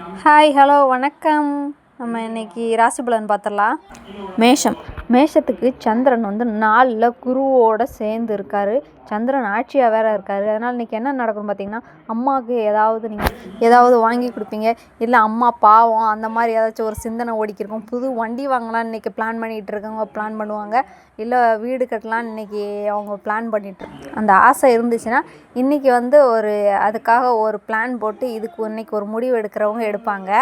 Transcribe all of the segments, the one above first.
Hi hello வணக்கம். நம்ம இன்னைக்கு ராசி பலன் பார்த்துடலாம். மேஷம். மேஷத்துக்கு சந்திரன் வந்து நாலில் குருவோடு சேர்ந்து இருக்கார். சந்திரன் ஆட்சியாக வேற இருக்கார். அதனால் இன்றைக்கி என்ன நடக்கும் பார்த்தீங்கன்னா அம்மாவுக்கு ஏதாவது நீங்கள் ஏதாவது வாங்கி கொடுப்பீங்க. இல்லை அம்மா பாவம் அந்த மாதிரி ஏதாச்சும் ஒரு சிந்தனை ஓடிக்கிருக்கும். புது வண்டி வாங்கலாம் இன்றைக்கி பிளான் பண்ணிகிட்டு இருக்கவங்க பிளான் பண்ணுவாங்க. இல்லை வீடு கட்டலாம் இன்றைக்கி அவங்க பிளான் பண்ணிட்டு அந்த ஆசை இருந்துச்சுன்னா இன்றைக்கி வந்து ஒரு அதுக்காக ஒரு பிளான் போட்டு இதுக்கு இன்னைக்கு ஒரு முடிவு எடுக்கிறவங்க எடுப்பாங்க.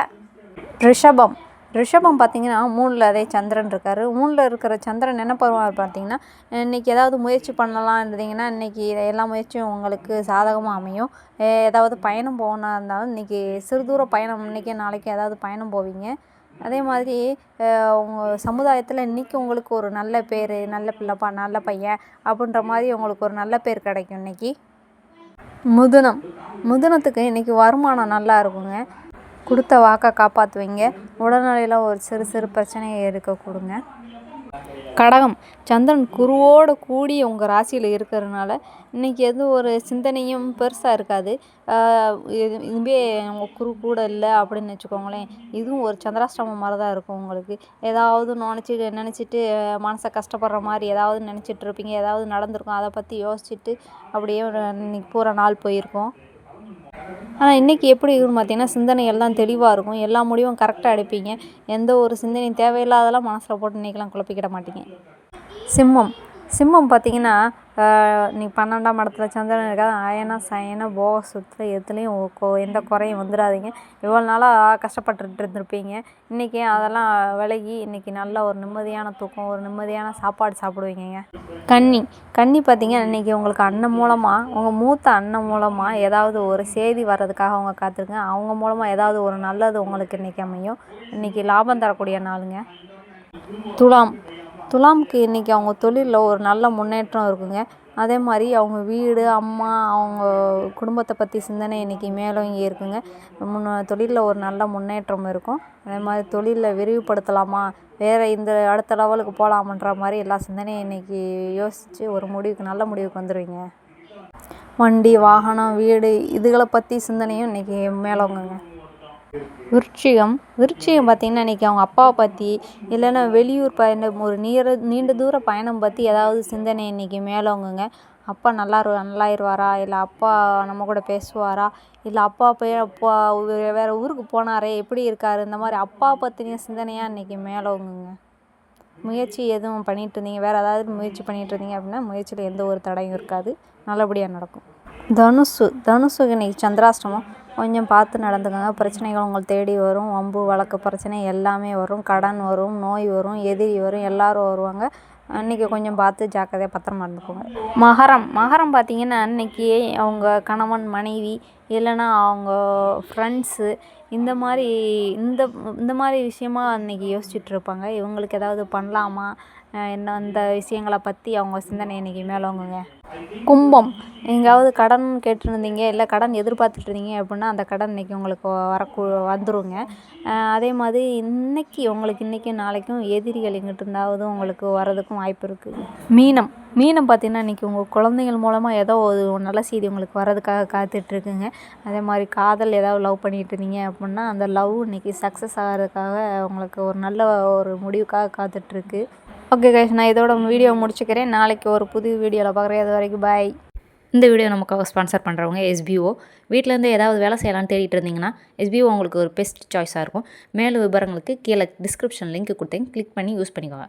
ரிஷபம். ரிஷபம் பார்த்தீங்கன்னா மூணில் அதே சந்திரன் இருக்கார். மூணில் இருக்கிற சந்திரன் என்ன பண்ணுவார் பார்த்தீங்கன்னா இன்றைக்கி ஏதாவது முயற்சி பண்ணலாம் இருந்தீங்கன்னா இன்றைக்கி எல்லா முயற்சியும் உங்களுக்கு சாதகமாக அமையும். ஏதாவது பயணம் போகணும் இருந்தாலும் இன்றைக்கி சிறு தூர பயணம் இன்றைக்கி நாளைக்கு ஏதாவது பயணம் போவீங்க. அதே மாதிரி உங்கள் சமுதாயத்தில் இன்றைக்கி உங்களுக்கு ஒரு நல்ல பேர் நல்ல பிள்ளைப்பா நல்ல பையன் அப்படின்ற மாதிரி உங்களுக்கு ஒரு நல்ல பேர் கிடைக்கும் இன்றைக்கி முதுனம். முதுனத்துக்கு இன்றைக்கி வருமானம் நல்லா இருக்குங்க. கொடுத்த வாக்கை காப்பாற்றுவீங்க உடல்நிலையில் ஒரு சிறு சிறு பிரச்சனையை இருக்க கொடுங்க கடகம் சந்திரன் குருவோடு கூடி உங்கள் ராசியில் இருக்கிறதுனால இன்றைக்கி எதுவும் ஒரு சிந்தனையும் பெருசாக இருக்காது. இது- இதுவே உங்கள் குரு கூட இல்லை அப்படின்னு வச்சுக்கோங்களேன். இதுவும் ஒரு சந்திராஷ்டமம் மாதிரி தான் இருக்கும் உங்களுக்கு. ஏதாவது நினச்சி நினச்சிட்டு மனசை கஷ்டப்படுற மாதிரி ஏதாவது நினச்சிட்டு இருப்பீங்க. ஏதாவது நடந்திருக்கும். அதை பற்றி யோசிச்சுட்டு அப்படியே ஒரு இன்னைக்கு பூரா நாள் போயிருக்கும். ஆனால் இன்றைக்கி எப்படி இருக்குன்னு பார்த்தீங்கன்னா சிந்தனை எல்லாம் தெளிவாக இருக்கும். எல்லா முடிவும் கரெக்டாக எடுப்பீங்க. எந்த ஒரு சிந்தனையும் தேவையில்லாதெல்லாம் மனசில் போட்டு இன்றைக்கெலாம் குழப்பிக்கிட மாட்டீங்க. சிம்மம். சிம்மம் பார்த்தீங்கன்னா நீ பன்னெண்டாம் இடத்துல சந்திரன் இருக்காது. அயனா சயனா போக சுத்தில் எதுலேயும் ஒ- எந்த குறையும் வந்துடாதீங்க. இவ்வளோ நாளாக கஷ்டப்பட்டுட்டு இருந்திருப்பீங்க. இன்றைக்கி அதெல்லாம் விலகி இன்றைக்கி நல்ல ஒரு நிம்மதியான தூக்கம் ஒரு நிம்மதியான சாப்பாடு சாப்பிடுவீங்க கன்னி. கன்னி பார்த்தீங்கன்னா இன்றைக்கி உங்களுக்கு அண்ணன் மூலமாக உங்கள் மூத்த அண்ணன் மூலமாக ஏதாவது ஒரு செய்தி வர்றதுக்காக அவங்க காத்திருங்க அவங்க மூலமாக ஏதாவது ஒரு நல்லது உங்களுக்கு இன்றைக்கி அமையும். இன்றைக்கி லாபம் தரக்கூடிய நாளுங்க. துலாம். துலாமுக்கு இன்றைக்கி அவங்க தொழிலில் ஒரு நல்ல முன்னேற்றம் இருக்குங்க. அதே மாதிரி அவங்க வீடு அம்மா அவங்க குடும்பத்தை பற்றி சிந்தனை இன்றைக்கி மேலோங்கி இருக்குங்க. முன்ன தொழிலில் ஒரு நல்ல முன்னேற்றம் இருக்கும். அதே மாதிரி தொழிலில் விரிவுபடுத்தலாமா? வேறு இந்த அடுத்த லெவலுக்கு போகலாமன்ற மாதிரி எல்லா சிந்தனையும் இன்றைக்கி யோசித்து ஒரு முடிவுக்கு நல்ல முடிவுக்கு வந்துடுவீங்க வண்டி வாகனம் வீடு இதுகளை பற்றி சிந்தனையும் இன்றைக்கி மேலோங்குங்க. விருச்சிகம். விருச்சிகம் பார்த்திங்கன்னா இன்றைக்கி அவங்க அப்பாவை பற்றி இல்லைன்னா வெளியூர் பயணம் ஒரு நீர நீண்ட தூர பயணம் பற்றி ஏதாவது சிந்தனை இன்றைக்கி மேலோங்குங்க. அப்பா நல்லா நல்லாயிருவாரா? இல்லை அப்பா நம்ம கூட பேசுவாரா? இல்லை அப்பா போய் அப்பா வேறு ஊருக்கு போனாரே எப்படி இருக்காரு? இந்த மாதிரி அப்பா பற்றின சிந்தனையாக இன்றைக்கி மேலோங்குங்க. முயற்சி எதுவும் பண்ணிகிட்டு இருந்தீங்க? வேறு ஏதாவது முயற்சி பண்ணிகிட்டு இருந்தீங்க அப்படின்னா முயற்சியில் எந்த ஒரு தடையும் இருக்காது. நல்லபடியாக நடக்கும். தனுசு தனுசுக்கு இன்னைக்கு சந்திராஷ்டமம். கொஞ்சம் பார்த்து நடந்துக்கோங்க. பிரச்சனைகள் உங்களை தேடி வரும். வம்பு வழக்கு பிரச்சனை எல்லாமே வரும். கடன் வரும் நோய் வரும் எதிரி வரும் எல்லோரும் வருவாங்க. அன்றைக்கி கொஞ்சம் பார்த்து ஜாக்கிரதையாக பத்திரமா இருந்துக்கோங்க. மகரம். மகரம் பார்த்தீங்கன்னா அன்றைக்கி அவங்க கணவன் மனைவி இல்லைன்னா அவங்க ஃப்ரெண்ட்ஸு இந்த மாதிரி இந்த இந்த மாதிரி விஷயமா அன்றைக்கி யோசிச்சுட்ருப்பாங்க இவங்களுக்கு ஏதாவது பண்ணலாமா? என்ன அந்த விஷயங்களை பற்றி அவங்க சிந்தனை இன்றைக்கி மேலோங்குங்க. கும்பம். எங்கேயாவது கடன் கேட்டிருந்தீங்க இல்லை கடன் எதிர்பார்த்துட்டு இருந்தீங்க அப்படின்னா அந்த கடன் இன்றைக்கி உங்களுக்கு வரக்கூ வந்துருங்க. அதே மாதிரி இன்னைக்கு உங்களுக்கு இன்றைக்கும் நாளைக்கும் எதிரிகள் எங்கிட்ட இருந்தாவது உங்களுக்கு வரதுக்கும் வாய்ப்பு இருக்குது மீனம். மீனம் பார்த்தீங்கன்னா இன்றைக்கி உங்கள் குழந்தைகள் மூலமாக ஏதோ ஒரு நல்ல செய்தி உங்களுக்கு வர்றதுக்காக காத்துட்ருக்குங்க. அதே மாதிரி காதல் ஏதாவது லவ் பண்ணிட்டு இருந்தீங்க அப்படின்னா அந்த லவ் இன்றைக்கி சக்ஸஸ் ஆகிறதுக்காக உங்களுக்கு ஒரு நல்ல ஒரு முடிவுக்காக காத்துட்ருக்கு. ஓகே கைஸ் நான் இதோட வீடியோ முடிச்சுக்கிறேன். நாளைக்கு ஒரு புது வீடியோவில் பார்க்குறேன். அது வரைக்கும் பாய் இந்த வீடியோ நமக்காக ஸ்பான்சர் பண்ணுறவங்க எஸ்பிஓ வீட்டிலேருந்து ஏதாவது வேலை செய்யலாம்னு தேடிட்டு இருந்தீங்கன்னா எஸ்பிஓ உங்களுக்கு ஒரு பெஸ்ட் சாய்ஸாக இருக்கும். மேலும் விவரங்களுக்கு கீழே டிஸ்கிரிப்ஷன் லிங்க் கொடுத்தேன். கிளிக் பண்ணி யூஸ் பண்ணிக்கோங்க.